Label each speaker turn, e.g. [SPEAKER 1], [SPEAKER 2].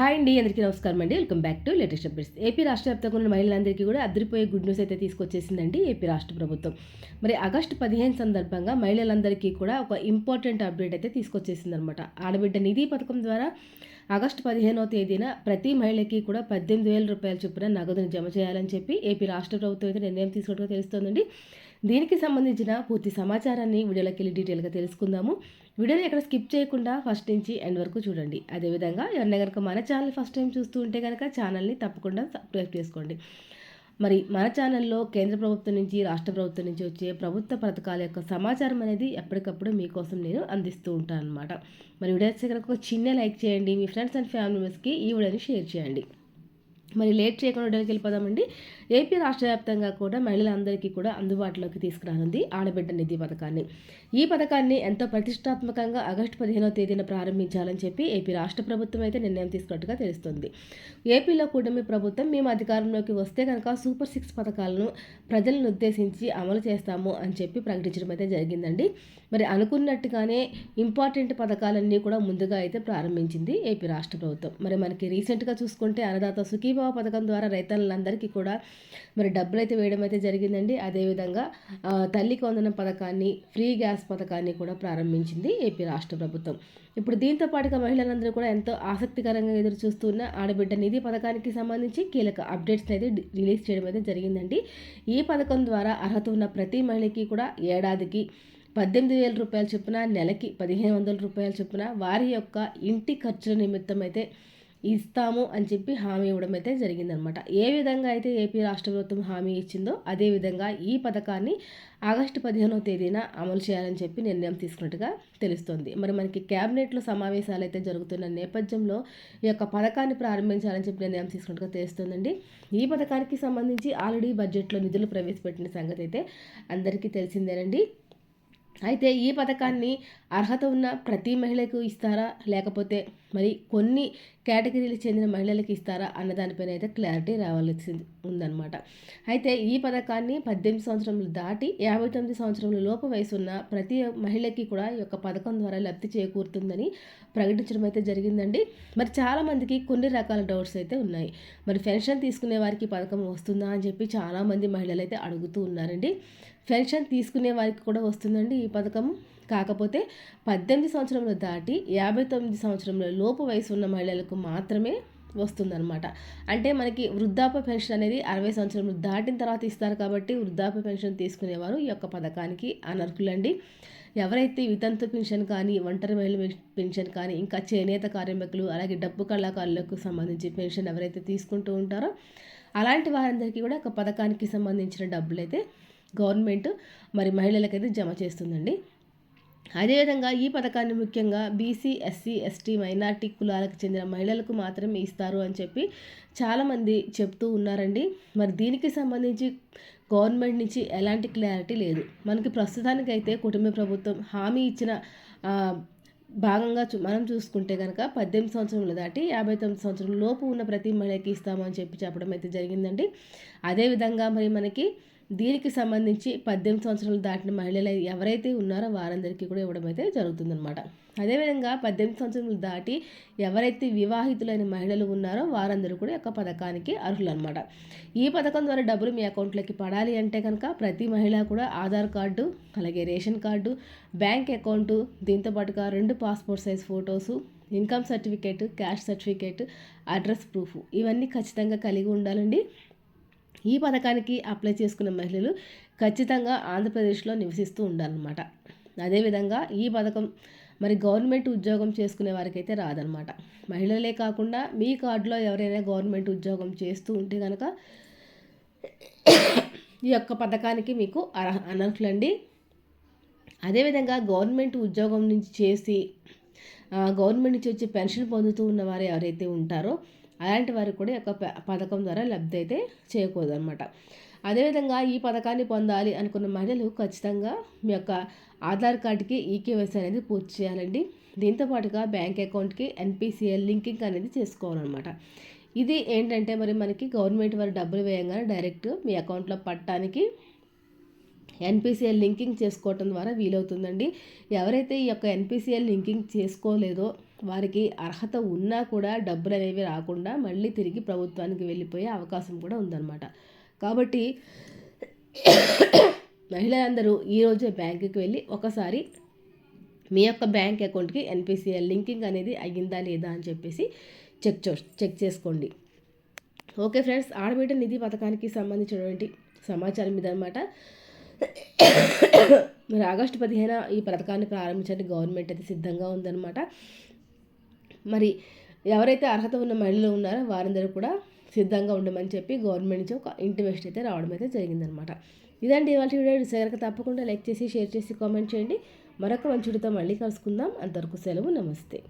[SPEAKER 1] Hi అండి అందరికీ నమస్కారం అండి. Welcome back to latest updates. AP రాష్ట్ర వ్యాప్తంగా ఉన్న మహిళలందరికీ కూడా అదిరిపోయే గుడ్ న్యూస్ అయితే తీసుకొచ్చేసిందండి ఏపీ రాష్ట్ర ప్రభుత్వం. మరి ఆగస్టు పదిహేను సందర్భంగా మహిళలందరికీ కూడా ఒక ఇంపార్టెంట్ అప్డేట్ అయితే తీసుకొచ్చేసింది అనమాట ఆడబిడ్డ నిధి పథకం ద్వారా ఆగస్టు పదిహేనవ తేదీన ప్రతి మహిళకి కూడా పద్దెనిమిది వేల రూపాయల చొప్పున నగదును జమ చేయాలని చెప్పి ఏపీ రాష్ట్ర ప్రభుత్వం అయితే నిర్ణయం తీసుకోవడం తెలుస్తోందండి. దీనికి సంబంధించిన పూర్తి సమాచారాన్ని వీడియోలోకి వెళ్ళి డీటెయిల్గా తెలుసుకుందాము. వీడియోని ఎక్కడ స్కిప్ చేయకుండా ఫస్ట్ నుంచి ఎండ్ వరకు చూడండి. అదేవిధంగా ఎవరైనా కనుక మన ఛానల్ ఫస్ట్ టైం చూస్తూ ఉంటే కనుక ఛానల్ని తప్పకుండా సబ్స్క్రైబ్ చేసుకోండి. మరి మన ఛానల్లో కేంద్ర ప్రభుత్వం నుంచి రాష్ట్ర ప్రభుత్వం నుంచి వచ్చే ప్రభుత్వ పథకాల యొక్క సమాచారం అనేది ఎప్పటికప్పుడు మీకోసం నేను అందిస్తూ ఉంటాను అనమాట మరి వీడియో వచ్చే కనుక ఒక చిన్న లైక్ చేయండి. మీ ఫ్రెండ్స్ అండ్ ఫ్యామిలీ మెంబర్స్కి ఈ వీడియోని షేర్ చేయండి. మరి లేట్ చేయకుండా వీడియోకి వెళ్ళిపోదామండి. ఏపీ రాష్ట్ర వ్యాప్తంగా కూడా మహిళలందరికీ కూడా అందుబాటులోకి తీసుకురానుంది ఆడబిడ్డ నిధి పథకాన్ని. ఈ పథకాన్ని ఎంతో ప్రతిష్టాత్మకంగా ఆగస్టు పదిహేనో తేదీన ప్రారంభించాలని చెప్పి ఏపీ రాష్ట్ర ప్రభుత్వం అయితే నిర్ణయం తీసుకున్నట్టుగా తెలుస్తుంది. ఏపీలో కూటమి ప్రభుత్వం మేము అధికారంలోకి వస్తే కనుక సూపర్ సిక్స్ పథకాలను ప్రజలను ఉద్దేశించి అమలు చేస్తాము అని చెప్పి ప్రకటించడం అయితే జరిగిందండి. మరి అనుకున్నట్టుగానే ఇంపార్టెంట్ పథకాలన్నీ కూడా ముందుగా అయితే ప్రారంభించింది ఏపీ రాష్ట్ర ప్రభుత్వం. మరి మనకి రీసెంట్గా చూసుకుంటే అన్నదాత సుఖీభావ పథకం ద్వారా రైతులందరికీ కూడా మరి డబ్బులు అయితే వేయడం అయితే జరిగిందండి అదేవిధంగా తల్లి కొందనం పథకాన్ని ఫ్రీ గ్యాస్ పథకాన్ని కూడా ప్రారంభించింది ఏపీ రాష్ట్ర ప్రభుత్వం. ఇప్పుడు దీంతో పాటుగా మహిళలందరూ కూడా ఎంతో ఆసక్తికరంగా ఎదురు చూస్తున్న ఆడబిడ్డ నిధి పథకానికి సంబంధించి కీలక అప్డేట్స్ అయితే రిలీజ్ చేయడం అయితే జరిగిందండి. ఈ పథకం ద్వారా అర్హత ఉన్న ప్రతి మహిళకి కూడా ఏడాదికి పద్దెనిమిది వేల రూపాయల చొప్పున నెలకి పదిహేను వందల రూపాయల చొప్పున వారి యొక్క ఇంటి ఖర్చుల నిమిత్తం అయితే ఇస్తాము అని చెప్పి హామీ ఇవ్వడం అయితే జరిగిందనమాట. ఏ విధంగా అయితే ఏపీ రాష్ట్ర ప్రభుత్వం హామీ ఇచ్చిందో అదే విధంగా ఈ పథకాన్ని ఆగస్టు పదిహేనో తేదీన అమలు చేయాలని చెప్పి నిర్ణయం తీసుకున్నట్టుగా తెలుస్తుంది. మరి మనకి క్యాబినెట్లో సమావేశాలు అయితే జరుగుతున్న నేపథ్యంలో ఈ యొక్క పథకాన్ని ప్రారంభించాలని చెప్పి నిర్ణయం తీసుకున్నట్టుగా తెలుస్తుందండి. ఈ పథకానికి సంబంధించి ఆల్రెడీ బడ్జెట్లో నిధులు ప్రవేశపెట్టిన సంగతి అయితే అందరికీ తెలిసిందేనండి. అయితే ఈ పథకాన్ని అర్హత ఉన్న ప్రతి మహిళకు ఇస్తారా? లేకపోతే మరి కొన్ని కేటగిరీలకు చెందిన మహిళలకు ఇస్తారా? అన్న దానిపైన అయితే క్లారిటీ రావాల్సి ఉందన్నమాట. అయితే ఈ పథకాన్ని పద్దెనిమిది సంవత్సరములు దాటి యాభై తొమ్మిది సంవత్సరముల లోపు వయసు ఉన్న ప్రతి మహిళకి కూడా ఈ యొక్క పథకం ద్వారా లబ్ధి చేకూరుతుందని ప్రకటించడం అయితే జరిగిందండి. మరి చాలామందికి కొన్ని రకాల డౌట్స్ అయితే ఉన్నాయి. మరి పెన్షన్ తీసుకునే వారికి పథకం వస్తుందా అని చెప్పి చాలామంది మహిళలు అయితే అడుగుతూ ఉన్నారండి. పెన్షన్ తీసుకునే వారికి కూడా వస్తుందండి ఈ పథకం. కాకపోతే పద్దెనిమిది సంవత్సరంలో దాటి యాభై తొమ్మిది సంవత్సరంలో లోపు వయసు ఉన్న మహిళలకు మాత్రమే వస్తుందన్నమాట. అంటే మనకి వృద్ధాప్య పెన్షన్ అనేది అరవై సంవత్సరంలో దాటిన తర్వాత ఇస్తారు కాబట్టి వృద్ధాప్య పెన్షన్ తీసుకునేవారు ఈ యొక్క పథకానికి అనర్హులండి. ఎవరైతే వితంతు పెన్షన్ కానీ ఒంటరి మహిళ పెన్షన్ కానీ ఇంకా చేనేత కార్మికులు అలాగే డబ్బు కళాకారులకు సంబంధించి పెన్షన్ ఎవరైతే తీసుకుంటూ ఉంటారో అలాంటి వారందరికీ కూడా ఒక పథకానికి సంబంధించిన డబ్బులు అయితే గవర్నమెంట్ మరి మహిళలకైతే జమ చేస్తుందండి. అదేవిధంగా ఈ పథకాన్ని ముఖ్యంగా బీసీ ఎస్సీ ఎస్టీ మైనార్టీ కులాలకు చెందిన మహిళలకు మాత్రమే ఇస్తారు అని చెప్పి చాలామంది చెప్తూ ఉన్నారండి. మరి దీనికి సంబంధించి గవర్నమెంట్ నుంచి ఎలాంటి క్లారిటీ లేదు. మనకి ప్రస్తుతానికైతే కుటుంబ ప్రభుత్వం హామీ ఇచ్చిన భాగంగా మనం చూసుకుంటే కనుక పద్దెనిమిది సంవత్సరంలో దాటి యాభై తొమ్మిది సంవత్సరం లోపు ఉన్న ప్రతి మహిళకి ఇస్తామని చెప్పి చెప్పడం అయితే జరిగిందండి. అదేవిధంగా మరి మనకి దీనికి సంబంధించి పద్దెనిమిది సంవత్సరాలు దాటిన మహిళలు ఎవరైతే ఉన్నారో వారందరికీ కూడా ఇవ్వడం అయితే జరుగుతుందన్నమాట. అదేవిధంగా పద్దెనిమిది సంవత్సరాలు దాటి ఎవరైతే వివాహితులైన మహిళలు ఉన్నారో వారందరూ కూడా యొక్క పథకానికి అర్హులు అనమాట ఈ పథకం ద్వారా డబ్బులు మీ అకౌంట్లోకి పడాలి అంటే కనుక ప్రతి మహిళ కూడా ఆధార్ కార్డు అలాగే రేషన్ కార్డు బ్యాంక్ అకౌంటు దీంతోపాటుగా రెండు passport size photos income certificate caste certificate address proof ఇవన్నీ ఖచ్చితంగా కలిగి ఉండాలండి. ఈ పథకానికి అప్లై చేసుకున్న మహిళలు ఖచ్చితంగా ఆంధ్రప్రదేశ్లో నివసిస్తూ ఉండాలన్నమాట. అదేవిధంగా ఈ పథకం మరి గవర్నమెంట్ ఉద్యోగం చేసుకునే వారికైతే రాదనమాట మహిళలే కాకుండా మీ కార్డులో ఎవరైనా గవర్నమెంట్ ఉద్యోగం చేస్తూ ఉంటే కనుక ఈ యొక్క పథకానికి మీకు అర్హ అనర్హులండి. అదేవిధంగా గవర్నమెంట్ ఉద్యోగం నుంచి చేసి గవర్నమెంట్ నుంచి వచ్చి పెన్షన్ పొందుతూ ఉన్న వారు ఎవరైతే ఉంటారో అలాంటి వారికి కూడా యొక్క పథకం ద్వారా లబ్ధి అయితే చేయకూడదు అనమాట అదేవిధంగా ఈ పథకాన్ని పొందాలి అనుకున్న మహిళలు ఖచ్చితంగా మీ యొక్క ఆధార్ కార్డుకి ఈకేవైసీ అనేది పూర్తి చేయాలండి. దీంతో పాటుగా బ్యాంక్ అకౌంట్కి ఎన్పిసిఎల్ లింకింగ్ అనేది చేసుకోవాలన్నమాట. ఇది ఏంటంటే మరి మనకి గవర్నమెంట్ వారు డబ్బులు వేయంగానే డైరెక్ట్ మీ అకౌంట్లో పట్టడానికి ఎన్పిసిఎల్ లింకింగ్ చేసుకోవటం ద్వారా వీలవుతుందండి. ఎవరైతే ఈ యొక్క ఎన్పిసిఎల్ లింకింగ్ చేసుకోలేదో వారికి అర్హత ఉన్నా కూడా డబ్బులు అనేవి రాకుండా మళ్ళీ తిరిగి ప్రభుత్వానికి వెళ్ళిపోయే అవకాశం కూడా ఉందన్నమాట. కాబట్టి మహిళలందరూ ఈరోజే బ్యాంకుకి వెళ్ళి ఒకసారి మీ యొక్క బ్యాంక్ అకౌంట్కి ఎన్పిసిఎల్ లింకింగ్ అనేది అయ్యిందా లేదా అని చెప్పేసి చెక్ చెక్ చేసుకోండి. ఓకే ఫ్రెండ్స్ ఆడబిడ్డ నిధి పథకానికి సంబంధించినటువంటి సమాచారం ఇదనమాట మరి ఆగస్టు పదిహేన ఈ పథకాన్ని ప్రారంభించడానికి గవర్నమెంట్ అయితే సిద్ధంగా ఉందన్నమాట. మరి ఎవరైతే అర్హత ఉన్న మహిళలు ఉన్నారో వారందరూ కూడా సిద్ధంగా ఉండమని చెప్పి గవర్నమెంట్ నుంచి ఒక ఇంటిమేషన్ అయితే రావడం అయితే జరిగిందనమాట. ఇదండి ఇవాళ వీడియో. తప్పకుండా లైక్ చేసి షేర్ చేసి కామెంట్ చేయండి. మరొక మంచి మళ్ళీ కలుసుకుందాం. అంతవరకు సెలవు. నమస్తే.